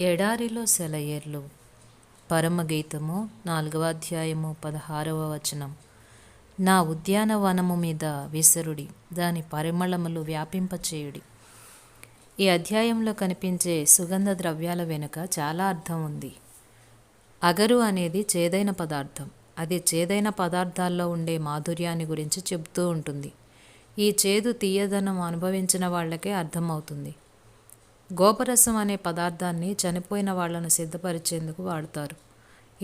ఎడారిలో సెలయేర్లు. పరమగీతము నాలుగవ అధ్యాయము పదహారవ వచనం. నా ఉద్యానవనము మీద విసరుడి దాని పరిమళములు వ్యాపింపచేయుడి. ఈ అధ్యాయంలో కనిపించే సుగంధ ద్రవ్యాల వెనుక చాలా అర్థం ఉంది. అగరు అనేది చేదైన పదార్థం. అది చేదైన పదార్థాల్లో ఉండే మాధుర్యాన్ని గురించి చెబుతూ ఉంటుంది. ఈ చేదు తీయదనం అనుభవించిన వాళ్ళకే అర్థమవుతుంది. గోపరసం అనే పదార్థాన్ని చనిపోయిన వాళ్ళను సిద్ధపరిచేందుకు వాడతారు.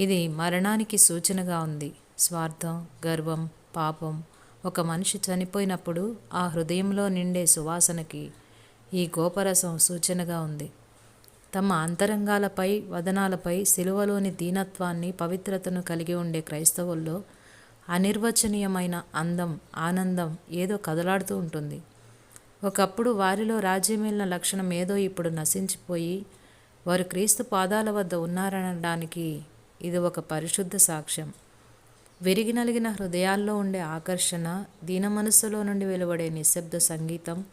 ఇది మరణానికి సూచనగా ఉంది. స్వార్థం గర్వం పాపం. ఒక మనిషి చనిపోయినప్పుడు ఆ హృదయంలో నిండే సువాసనకి ఈ గోపరసం సూచనగా ఉంది. తమ అంతరంగాలపై వదనాలపై శిలువలోని దీనత్వాన్ని పవిత్రతను కలిగి ఉండే క్రైస్తవుల్లో అనిర్వచనీయమైన అందం ఆనందం ఏదో కదలాడుతూ ఉంటుంది. ఒకప్పుడు వారిలో రాజ్యమేలిన లక్షణం ఏదో ఇప్పుడు నశించిపోయి వారు క్రీస్తు పాదాల వద్ద ఉన్నారనడానికి ఇది ఒక పరిశుద్ధ సాక్ష్యం. విరిగి నలిగిన హృదయాల్లో ఉండే ఆకర్షణ దీన మనస్సులో నుండి వెలువడే నిశ్శబ్ద సంగీతం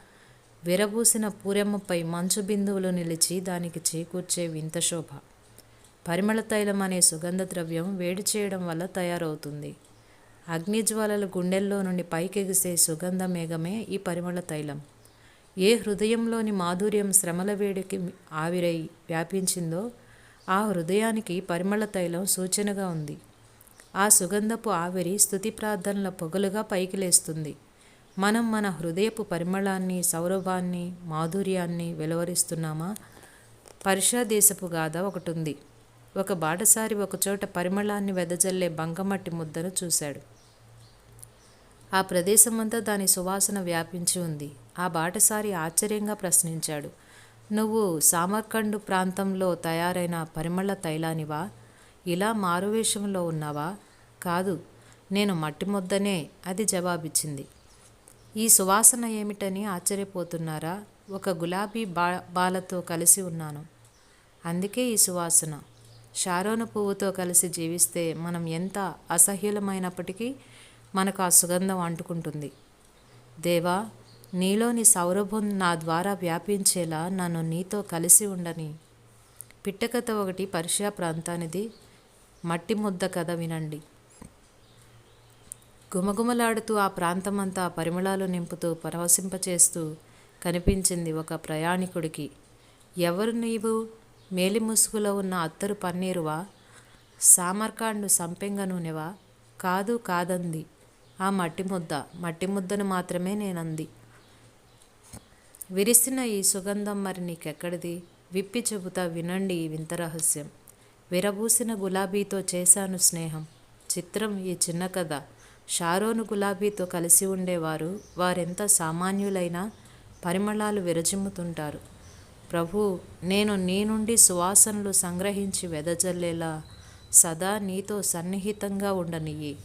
విరబూసిన పూరెమ్మపై మంచు బిందువులు నిలిచి దానికి చేకూర్చే వింత శోభ. పరిమళ తైలం అనే సుగంధ ద్రవ్యం వేడి చేయడం వల్ల తయారవుతుంది. అగ్నిజ్వాలల గుండెల్లో నుండి పైకెగిసే సుగంధ మేఘమే ఈ పరిమళ తైలం. ఏ హృదయంలోని మాధుర్యం శ్రమల వేడికి ఆవిరై వ్యాపించిందో ఆ హృదయానికి పరిమళ తైలం సూచనగా ఉంది. ఆ సుగంధపు ఆవిరి స్థుతి ప్రార్థనల పొగలుగా పైకి లేస్తుంది. మనం మన హృదయపు పరిమళాన్ని సౌరభాన్ని మాధుర్యాన్ని వెలువరిస్తున్నామా? పర్షా దేశపు గాథ ఒకటి ఉంది ఒక బాటసారి ఒకచోట పరిమళాన్ని వెదజల్లే బంకమట్టి ముద్దను చూశాడు. ఆ ప్రదేశమంతా దాని సువాసన వ్యాపించి ఉంది. ఆ బాటసారి ఆశ్చర్యంగా ప్రశ్నించాడు. నువ్వు సామర్కండు ప్రాంతంలో తయారైన పరిమళ తైలానివా? ఇలా మారువేషంలో ఉన్నావా? కాదు నేను మట్టి ముద్దనే అది జవాబిచ్చింది. ఈ సువాసన ఏమిటని ఆశ్చర్యపోతున్నారా? ఒక గులాబీ బా బాలతో కలిసి ఉన్నాను. అందుకే ఈ సువాసన. షారోను పువ్వుతో కలిసి జీవిస్తే మనం ఎంత అసహ్యులమైనప్పటికీ మనకు ఆ సుగంధం అంటుకుంటుంది. దేవా నీలోని సౌరభం నా ద్వారా వ్యాపించేలా నన్ను నీతో కలిసి ఉండని. పిట్టకథ ఒకటి పర్షియా ప్రాంతానిది. మట్టి ముద్ద కథ వినండి. గుమగుమలాడుతూ ఆ ప్రాంతమంతా పరిమళాలు నింపుతూ పరవశింపచేస్తూ కనిపించింది ఒక ప్రయాణికుడికి. ఎవరు నీవు? మేలి ముసుగులో ఉన్న అత్తరు పన్నీరువా? సామర్కాండు సంపెంగ నూనెవా? కాదు కాదంది. ఆ మట్టి ముద్ద. మట్టి ముద్దను మాత్రమే నేనంది. విరిసిన ఈ సుగంధం మరి నీకెక్కడిది? విప్పి చెబుతా వినండి ఈ వింత రహస్యం. విరబూసిన గులాబీతో చేశాను స్నేహం. చిత్రం ఈ చిన్న కథ. షారోను గులాబీతో కలిసి ఉండేవారు. వారెంత సామాన్యులైనా పరిమళాలు విరజిమ్ముతుంటారు. ప్రభు నేను నీ నుండి సువాసనలు సంగ్రహించి వెదజల్లేలా సదా నీతో సన్నిహితంగా ఉండనియ్యి.